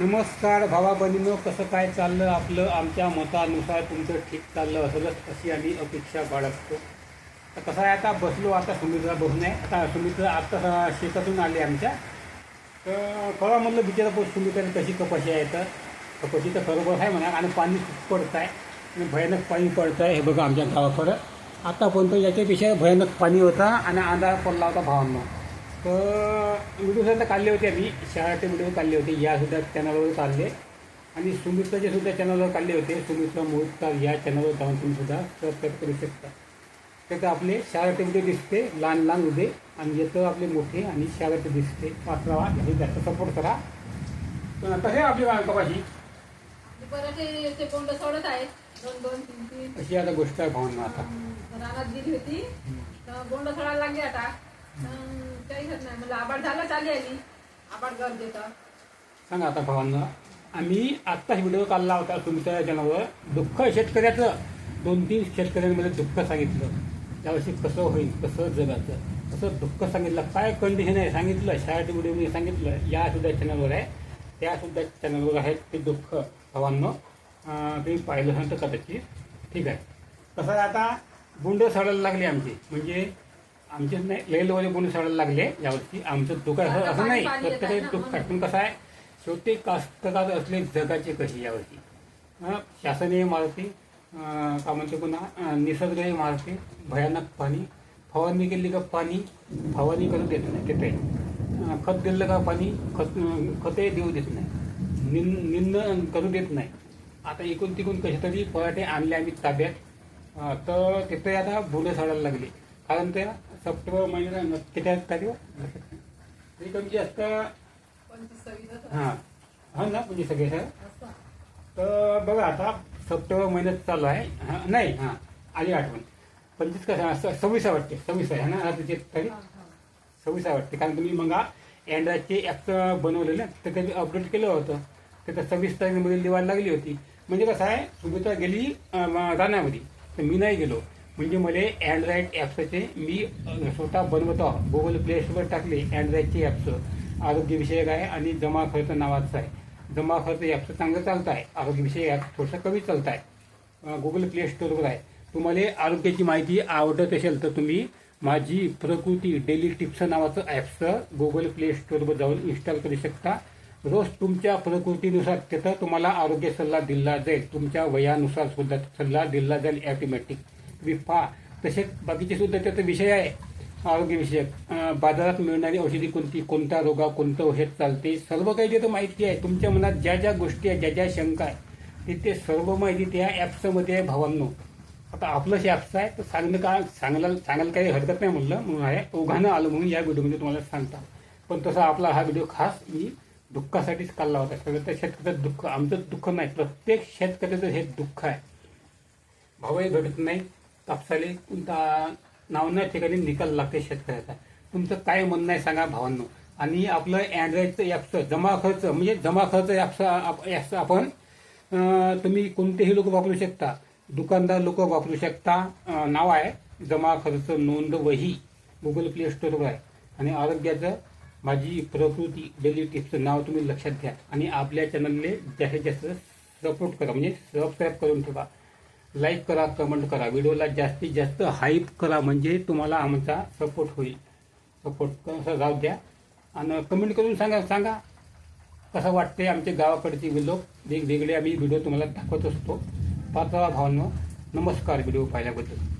नमस्कार भावा बहिणीनो कसं काय चाललं आपलं? आमच्या मतानुसार तुमचं ठीक चाललं असेलच अशी आम्ही अपेक्षा बाळगतो. तर कसं आहे आता बसलो आता सुमित्रा बसून आहे. आता सुमित्रा आता शेतातून आले आमच्या. तर खरं म्हणलं बिचारा सुमित्राने कशी कपाशी आहे तर? कपाशी तर खरोखर आहे म्हणा आणि पाणी खूप पडत आहे आणि भयानक पाणी पडतं आहे हे बघा आमच्या गावाकडं. आतापर्यंत याच्यापेक्षा भयानक पाणी होता आणि अंधार पडला होता भावांना. तर व्हिडिओ सुद्धा काढले होते आम्ही. शाळेचे व्हिडिओ काढले होते. या सुद्धा चॅनलवर काढले आणि सुमित्राचे सुद्धा चॅनलवर काढले होते. सुमित्रा मोहितकर या चॅनलवर जाऊन तुम्ही सुद्धा सबस्क्राईब करू शकता. त्याचं आपले शाळेचे व्हिडिओ दिसते. लहान लहान उदे आणि येतं आपले मोठे आणि शाळेचे दिसते. पाचवा हे जास्त सपोर्ट करा. पण आता हे आपली कपाशी अशी आता गोष्ट आहे भावना आता. अं, रानात गेली होती. तर बोंड सोडायला लागली आता. काही होत नाही. मला आबाड आली. आबाड घर सांगा आता भावांना आम्ही आत्ताच व्हिडिओ काढला होता तुमच्या चॅनलवर दुःख शेतकऱ्याचं. दोन तीन शेतकऱ्यांमध्ये दुःख सांगितलं. त्यावर्षी कसं होईल कसं जगाचं. असं दुःख सांगितलं. काय कंडिशन आहे सांगितलं? शाळेच्या व्हिडिओमध्ये सांगितलं. या सुद्धा चॅनलवर आहे. त्या सुद्धा चॅनलवर आहेत ते दुःख. भावांनो तुम्ही पाहिलं असेल तर कदाचित. ठीक आहे. कसं आता गुंड सडायला लागले आमचे. म्हणजे आमचेच नाही लेलवाले बोंड सडायला लागले यावर्षी आमचं दुःख आहे असं नाही. पाणी येत आहे प्रत्येक ना, दुःख पण कसं आहे शेवटी कास्तकार असले जगाचे कशी यावर्षी अं, शासनही मारते का म्हणते पुन्हा निसर्गही मारते भयानक पाणी. फवारणी केली का पाणी फवारणी करू देत नाही ते काही अं, खत दिलं का पाणी खत खतही देऊ देत नाही. निंद करू देत नाही. आता इकून तिकून कसे तरी पराठे आणले आम्ही ताब्यात. तर तिथे आता बुडे साडायला लागले. कारण त्या सप्टेंबर महिन्याला किती तारीख? जास्त पंचवीस सव्वीस. हां. हा ना म्हणजे सगळे सर तर बघा आता सप्टेंबर महिन्यात चालू आहे. हां नाही हां आली आठवण. पंचवीस कसं सव्वीस वाटते. सव्वीस आहे ना त्याची तारीख? हा, हा. सव्वीस वाटते. कारण तुम्ही मग अँड्रॉइडचे ॲप बनवलेलं तर कधी अपडेट केलं होतं. तर सव्वीस तारखेमध्ये लिवायला लागली होती. म्हणजे कसं आहे सुमित्रा गेली अं, रानामध्ये तर मी नाही गेलो. म्हणजे मला अँड्रॉइड ॲप्सचे मी स्वतः बनवतो. गुगल प्ले स्टोअर टाकले अँड्रॉइडचे ॲप्स आरोग्यविषयक आहे आणि जमा खर्च नावाचं आहे. जमा खर्च ॲप्स चांगलं चालत आहे आरोग्यविषयक ॲप थोडंसं कमी चालत आहे गुगल प्ले स्टोअरवर आहे. तुम्हाला आरोग्याची माहिती आवडत असेल तर तुम्ही माझी प्रकृती डेली टिप्स नावाचं ॲप्स गुगल प्ले स्टोअरवर जाऊन इन्स्टॉल करू शकता. रोज तुमच्या प्रकृतीनुसार तिथं तुम्हाला आरोग्य सल्ला दिला जाईल. तुमच्या वयानुसार सुद्धा सल्ला दिला जाईल ॲटोमॅटिक विफा तसेच बाकीचे सुद्धा त्याचा विषय आहे. आरोग्यविषयक बाजारात मिळणारी औषधी कोणती कोणत्या रोगा कोणतं औषध चालते सर्व काही तिथं माहिती आहे. तुमच्या मनात ज्या ज्या गोष्टी आहेत ज्या ज्या शंका आहे तिथे सर्व माहिती त्या ॲप्समध्ये आहे भावांनो. आता आपलं ॲप्स आहे तर सांगणं का सांगायला सांगायला काही हरकत नाही म्हणलं म्हणून आहे ओघानं आलं म्हणून या व्हिडिओमध्ये तुम्हाला सांगता. पण तसा आपला हा व्हिडिओ खास मी दुःखासाठीच काढला होता. सगळं त्या शेतकऱ्याचं दुःख आमचं दुःख नाही. प्रत्येक शेतकऱ्याचं हे दुःख आहे. भावही घडत नाही. कापसाले कोणता नाव ठिकाणी निकाल लागते शेतकऱ्याचा. तुमचं काय म्हणणं आहे सांगा भावांनो. आणि आपलं अँड्रॉइडचं ॲप्स जमा खर्च म्हणजे जमा खर्च ॲप्स ॲप्स आपण तुम्ही कोणतेही लोक वापरू शकता. दुकानदार लोक वापरू शकता. नाव आहे जमा खर्च नोंद वही. गुगल प्ले स्टोरवर आहे. आणि आरोग्याचं माझी प्रकृती डेली टिप्सचं नाव तुम्ही लक्षात घ्या. आणि आपल्या चॅनलने जास्तीत जास्त सपोर्ट करा. म्हणजे सबस्क्राईब करून ठेवा. लाईक करा कमेंट करा. व्हिडिओला जास्तीत जास्त हाईप करा म्हणजे तुम्हाला आमचा सपोर्ट होईल. सपोर्ट राहू द्या. आणि कमेंट करून सांगा सांगा कसं वाटते आमच्या गावाकडचे व्हिडिओ वेगवेगळे आम्ही व्हिडिओ तुम्हाला दाखवत असतो. पाचवा भावांनो नमस्कार व्हिडिओ पाहिल्याबद्दल.